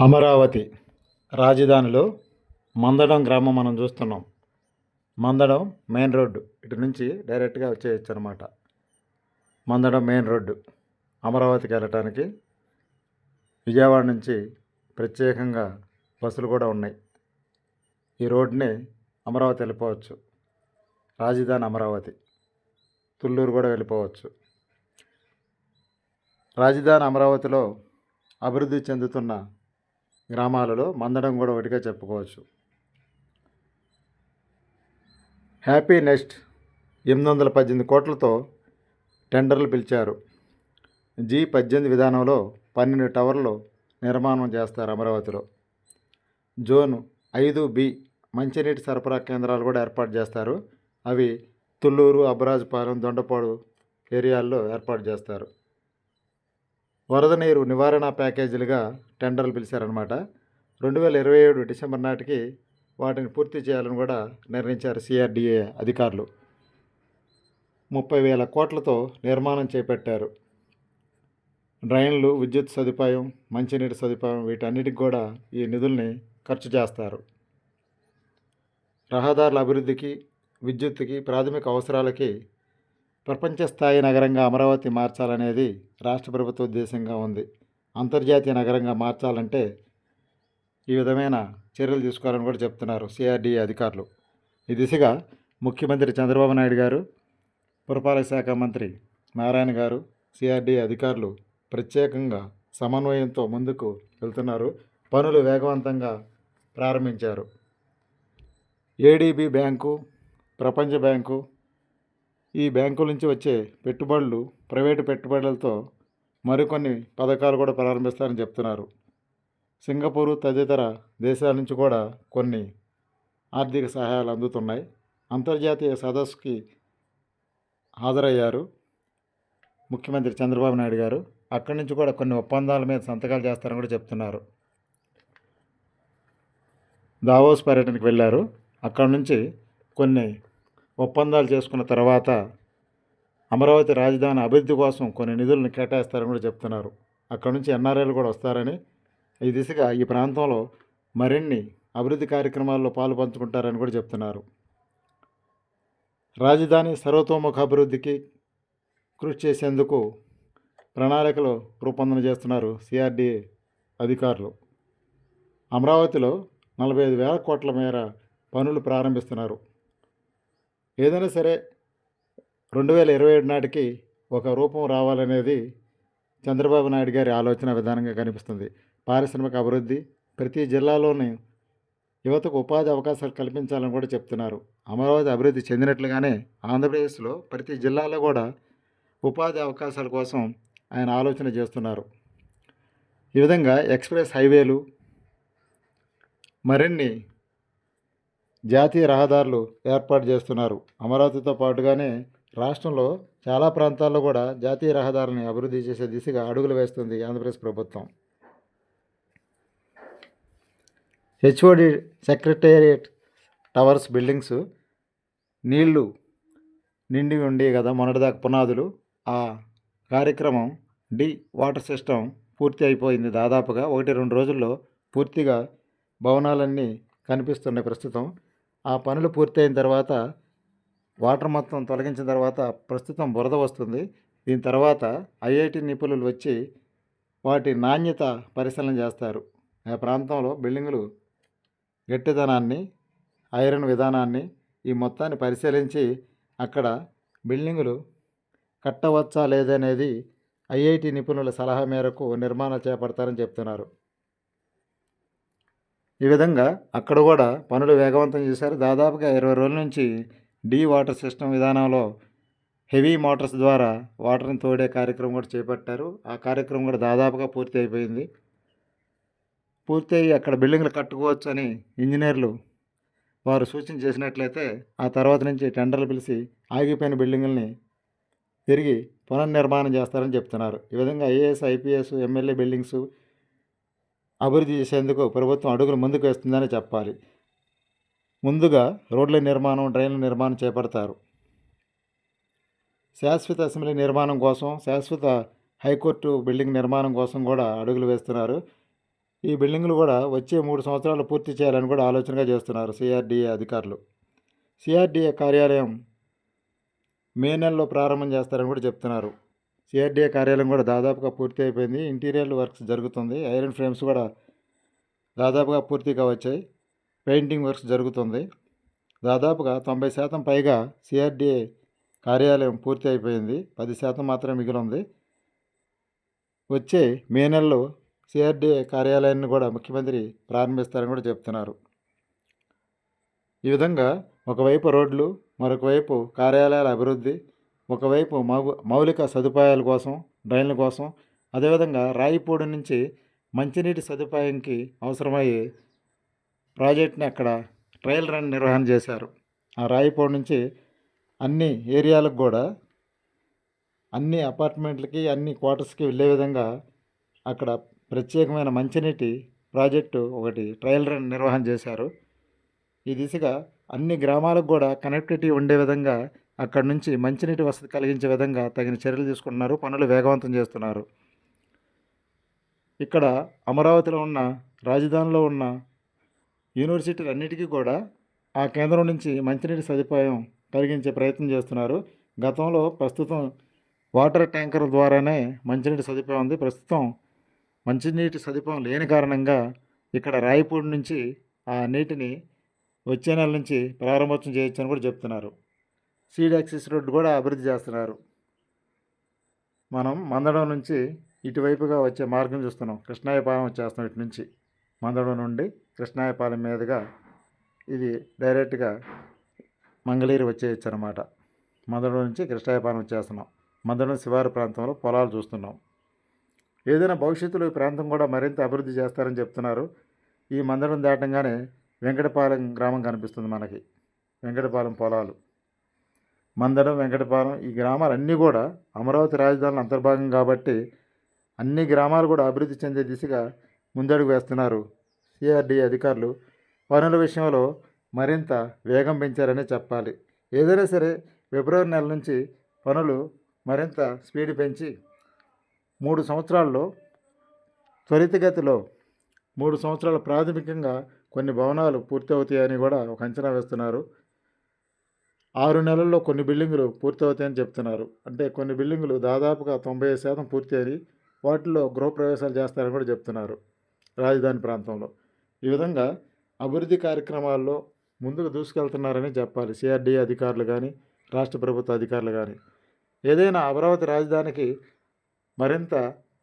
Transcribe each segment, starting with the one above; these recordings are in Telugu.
అమరావతి రాజధానిలో మందడం గ్రామం మనం చూస్తున్నాం. Mandadam main road. ఇటు నుంచి డైరెక్ట్గా వచ్చేయచ్చు అనమాట మందడం మెయిన్ రోడ్డు. అమరావతికి వెళ్ళటానికి విజయవాడ నుంచి ప్రత్యేకంగా బస్సులు కూడా ఉన్నాయి. ఈ రోడ్డుని అమరావతి వెళ్ళిపోవచ్చు. రాజధాని అమరావతి. తుళ్ళూరు కూడా వెళ్ళిపోవచ్చు. రాజధాని అమరావతిలో అభివృద్ధి చెందుతున్న గ్రామాలలో మందడం కూడా ఒకటిగా చెప్పుకోవచ్చు. హ్యాపీ నెస్ట్ ఎనిమిది వందల పద్దెనిమిది కోట్లతో టెండర్లు పిలిచారు. జీ పద్దెనిమిది విధానంలో పన్నెండు టవర్లు నిర్మాణం చేస్తారు అమరావతిలో. జోన్ ఐదు బి మంచినీటి సరఫరా కేంద్రాలు కూడా ఏర్పాటు చేస్తారు. అవి తుళ్ళూరు అబరాజుపాలెం దొండపాడు ఏరియాల్లో ఏర్పాటు చేస్తారు. వరద నీరు నివారణ ప్యాకేజీలుగా టెండర్లు పిలిచారనమాట రెండు వేల ఇరవై ఏడు డిసెంబర్ నాటికి వాటిని పూర్తి చేయాలని కూడా నిర్ణయించారు సిఆర్డిఏ అధికారులు. ముప్పై వేల కోట్లతో నిర్మాణం చేపట్టారు. డ్రైన్లు విద్యుత్ సదుపాయం మంచినీటి సదుపాయం వీటన్నిటికి కూడా ఈ నిధుల్ని ఖర్చు చేస్తారు. రహదారుల అభివృద్ధికి విద్యుత్తుకి ప్రాథమిక అవసరాలకి ప్రపంచ స్థాయి నగరంగా అమరావతి మార్చాలనేది రాష్ట్ర ప్రభుత్వ ఉద్దేశంగా ఉంది. అంతర్జాతీయ నగరంగా మార్చాలంటే ఈ విధమైన చర్యలు తీసుకోవాలని కూడా చెప్తున్నారు సిఆర్డీఏ అధికారులు. ఈ దిశగా ముఖ్యమంత్రి చంద్రబాబు నాయుడు గారు పురపాలక శాఖ మంత్రి నారాయణ గారు సిఆర్డీఏ అధికారులు ప్రత్యేకంగా సమన్వయంతో ముందుకు వెళ్తున్నారు. పనులు వేగవంతంగా ప్రారంభించారు. ఏడీబీ బ్యాంకు ప్రపంచ బ్యాంకు ఈ బ్యాంకుల నుంచి వచ్చే పెట్టుబడులు ప్రైవేటు పెట్టుబడులతో మరికొన్ని పథకాలు కూడా ప్రారంభిస్తారని చెప్తున్నారు. సింగపూరు తదితర దేశాల నుంచి కూడా కొన్ని ఆర్థిక సహాయాలు అందుతున్నాయి. అంతర్జాతీయ సదస్సుకి హాజరయ్యారు ముఖ్యమంత్రి చంద్రబాబు నాయుడు గారు. అక్కడి నుంచి కూడా కొన్ని ఒప్పందాల మీద సంతకాలు చేస్తారని కూడా చెప్తున్నారు. దావోస్ పర్యటనకు వెళ్ళారు. అక్కడ నుంచి కొన్ని ఒప్పందాలు చేసుకున్న తర్వాత అమరావతి రాజధాని అభివృద్ధి కోసం కొన్ని నిధులను కేటాయిస్తారని కూడా చెప్తున్నారు. అక్కడ నుంచి ఎన్ఆర్ఐలు కూడా వస్తారని ఈ దిశగా ఈ ప్రాంతంలో మరిన్ని అభివృద్ధి కార్యక్రమాల్లో పాలు పంచుకుంటారని కూడా చెప్తున్నారు. రాజధాని సర్వతోముఖ అభివృద్ధికి కృషి చేసేందుకు ప్రణాళికలు రూపొందన చేస్తున్నారు సిఆర్డీఏ అధికారులు. అమరావతిలో నలభై ఐదు వేల కోట్ల మేర పనులు ప్రారంభిస్తున్నారు. ఏదైనా సరే రెండు వేల ఇరవై ఏడు నాటికి ఒక రూపం రావాలనేది చంద్రబాబు నాయుడు గారి ఆలోచన విధానంగా కనిపిస్తుంది. పారిశ్రామిక అభివృద్ధి ప్రతి జిల్లాలోని యువతకు ఉపాధి అవకాశాలు కల్పించాలని కూడా చెప్తున్నారు. అమరావతి అభివృద్ధి చెందినట్లుగానే ఆంధ్రప్రదేశ్లో ప్రతి జిల్లాలో కూడా ఉపాధి అవకాశాల కోసం ఆయన ఆలోచన చేస్తున్నారు. ఈ విధంగా ఎక్స్ప్రెస్ హైవేలు మరిన్ని జాతీయ రహదారులు ఏర్పాటు చేస్తున్నారు. అమరావతితో పాటుగానే రాష్ట్రంలో చాలా ప్రాంతాల్లో కూడా జాతీయ రహదారులను అభివృద్ధి చేసే దిశగా అడుగులు వేస్తుంది ఆంధ్రప్రదేశ్ ప్రభుత్వం. హెచ్ఓడి సెక్రటేరియట్ టవర్స్ బిల్డింగ్స్ నీళ్ళు నిండి ఉండి కదా మొన్నటిదాకా పునాదులు. ఆ కార్యక్రమం డి వాటర్ సిస్టమ్ పూర్తి అయిపోయింది. దాదాపుగా ఒకటి రెండు రోజుల్లో పూర్తిగా భవనాలన్నీ కనిపిస్తున్నాయి ప్రస్తుతం. ఆ పనులు పూర్తయిన తర్వాత వాటర్ మొత్తం తొలగించిన తర్వాత ప్రస్తుతం బురద వస్తుంది. దీని తర్వాత ఐఐటి నిపుణులు వచ్చి వాటి నాణ్యత పరిశీలన చేస్తారు. ఆ ప్రాంతంలో బిల్డింగులు గట్టిదనాన్ని ఐరన్ విధానాన్ని ఈ మొత్తాన్ని పరిశీలించి అక్కడ బిల్డింగులు కట్టవచ్చా లేదనేది ఐఐటి నిపుణుల సలహా మేరకు నిర్మాణాలు చేపడతారని చెప్తున్నారు. ఈ విధంగా అక్కడ కూడా పనులు వేగవంతం చేశారు. దాదాపుగా ఇరవై రోజుల నుంచి డీ వాటర్ సిస్టమ్ విధానంలో హెవీ మోటార్స్ ద్వారా వాటర్ని తోడే కార్యక్రమం కూడా చేపట్టారు. ఆ కార్యక్రమం కూడా దాదాపుగా పూర్తి అయిపోయింది. పూర్తి అయ్యి అక్కడ బిల్డింగ్లు కట్టుకోవచ్చు అని ఇంజనీర్లు వారు సూచన చేసినట్లయితే ఆ తర్వాత నుంచి టెండర్లు పిలిచి ఆగిపోయిన బిల్డింగుల్ని తిరిగి పునర్నిర్మాణం చేస్తారని చెప్తున్నారు. ఈ విధంగా ఐఏఎస్ ఐపీఎస్ ఎమ్మెల్యే బిల్డింగ్స్ అభివృద్ధి చేసేందుకు ప్రభుత్వం అడుగులు ముందుకు వేస్తుందని చెప్పాలి. ముందుగా రోడ్ల నిర్మాణం డ్రైన్ల నిర్మాణం చేపడతారు. శాశ్వత అసెంబ్లీ నిర్మాణం కోసం శాశ్వత హైకోర్టు బిల్డింగ్ నిర్మాణం కోసం కూడా అడుగులు వేస్తున్నారు. ఈ బిల్డింగ్లు కూడా వచ్చే మూడు సంవత్సరాలు పూర్తి చేయాలని కూడా ఆలోచనగా చేస్తున్నారు సిఆర్డిఏ అధికారులు. సిఆర్డిఏ కార్యాలయం మే నెలలో ప్రారంభం చేస్తారని కూడా చెప్తున్నారు. సిఆర్డిఏ కార్యాలయం కూడా దాదాపుగా పూర్తి అయిపోయింది. ఇంటీరియర్ వర్క్స్ జరుగుతుంది. ఐరన్ ఫ్రేమ్స్ కూడా దాదాపుగా పూర్తిగా వచ్చాయి. పెయింటింగ్ వర్క్స్ జరుగుతుంది. దాదాపుగా తొంభై శాతం పైగా సిఆర్డిఏ కార్యాలయం పూర్తి అయిపోయింది. పది శాతం మాత్రమే మిగిలి ఉంది వచ్చే మే నెలలో సిఆర్డీఏ కార్యాలయాన్ని కూడా ముఖ్యమంత్రి ప్రారంభిస్తారని కూడా చెప్తున్నారు. ఈ విధంగా ఒకవైపు రోడ్లు మరొక వైపు కార్యాలయాల అభివృద్ధి ఒకవైపు మౌలిక సదుపాయాల కోసం డ్రైన్ల కోసం అదేవిధంగా రాయిపూడి నుంచి మంచినీటి సదుపాయంకి అవసరమయ్యే ప్రాజెక్ట్ని అక్కడ ట్రయల్ రన్ నిర్వహణ చేశారు. ఆ రాయిపూడి నుంచి అన్ని ఏరియాలకు కూడా అన్ని అపార్ట్మెంట్లకి అన్ని క్వార్టర్స్కి వెళ్ళే విధంగా అక్కడ ప్రత్యేకమైన మంచినీటి ప్రాజెక్టు ఒకటి ట్రయల్ రన్ నిర్వహణ చేశారు. ఈ దిశగా అన్ని గ్రామాలకు కూడా కనెక్టివిటీ ఉండే విధంగా అక్కడి నుంచి మంచినీటి వసతి కలిగించే విధంగా తగిన చర్యలు తీసుకుంటున్నారు పనులు వేగవంతం చేస్తున్నారు. ఇక్కడ అమరావతిలో ఉన్న రాజధానిలో ఉన్న యూనివర్సిటీలన్నిటికీ కూడా ఆ కేంద్రం నుంచి మంచినీటి సదుపాయం కలిగించే ప్రయత్నం చేస్తున్నారు. గతంలో ప్రస్తుతం వాటర్ ట్యాంకర్ ద్వారానే మంచినీటి సదుపాయం ఉంది. ప్రస్తుతం మంచినీటి సదుపాయం లేని కారణంగా ఇక్కడ రాయపూడి నుంచి ఆ నీటిని వచ్చే నెల నుంచి ప్రారంభోత్సవం చేయొచ్చని కూడా చెప్తున్నారు. సీడ్ యాక్సిస్ రోడ్డు కూడా అభివృద్ధి చేస్తున్నారు. మనం మందడం నుంచి ఇటువైపుగా వచ్చే మార్గం చూస్తున్నాం. కృష్ణాయపాలెం వచ్చేస్తున్నాం ఇటు నుంచి. మందడం నుండి కృష్ణాయపాలెం మీదుగా ఇది డైరెక్ట్గా మంగళీరు వచ్చేయచ్చు అనమాట మందడం నుంచి కృష్ణాయపాలెం వచ్చేస్తున్నాం. మందడం శివారు ప్రాంతంలో పొలాలు చూస్తున్నాం. ఏదైనా భవిష్యత్తులో ఈ ప్రాంతం కూడా మరింత అభివృద్ధి చేస్తారని చెప్తున్నారు. ఈ మందడం దాటంగానే వెంకటపాలెం గ్రామం కనిపిస్తుంది మనకి. వెంకటపాలెం పొలాలు. మందడం వెంకటపాలెం ఈ గ్రామాలన్నీ కూడా అమరావతి రాజధానుల అంతర్భాగం కాబట్టి అన్ని గ్రామాలు కూడా అభివృద్ధి చెందే దిశగా ముందడుగు వేస్తున్నారు. సిఆర్డి అధికారులు పనుల విషయంలో మరింత వేగం పెంచారనే చెప్పాలి. ఏదైనా సరే ఫిబ్రవరి నెల నుంచి పనులు మరింత స్పీడ్ పెంచి మూడు సంవత్సరాల్లో త్వరితగతిలో మూడు సంవత్సరాల ప్రాథమికంగా కొన్ని భవనాలు పూర్తి అవుతాయని కూడా ఒక అంచనా వేస్తున్నారు. ఆరు నెలల్లో కొన్ని బిల్డింగులు పూర్తవుతాయని చెప్తున్నారు. అంటే కొన్ని బిల్డింగులు దాదాపుగా తొంభై ఐదు శాతం పూర్తి అయ్యి వాటిలో గృహప్రవేశాలు చేస్తారని కూడా చెప్తున్నారు రాజధాని ప్రాంతంలో. ఈ విధంగా అభివృద్ధి కార్యక్రమాల్లో ముందుకు దూసుకెళ్తున్నారని చెప్పాలి సిఆర్డీ అధికారులు కానీ రాష్ట్ర ప్రభుత్వ అధికారులు కానీ ఏదైనా అమరావతి రాజధానికి మరింత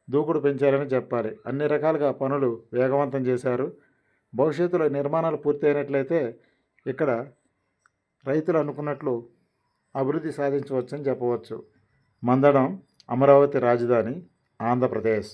దూకుడు పెంచారని చెప్పాలి. అన్ని రకాలుగా పనులు వేగవంతం చేశారు. భవిష్యత్తులో నిర్మాణాలు పూర్తయినట్లయితే ఇక్కడ రైతులు అనుకున్నట్లు అభివృద్ధి సాధించవచ్చని చెప్పవచ్చు. మందడం అమరావతి రాజధాని ఆంధ్రప్రదేశ్.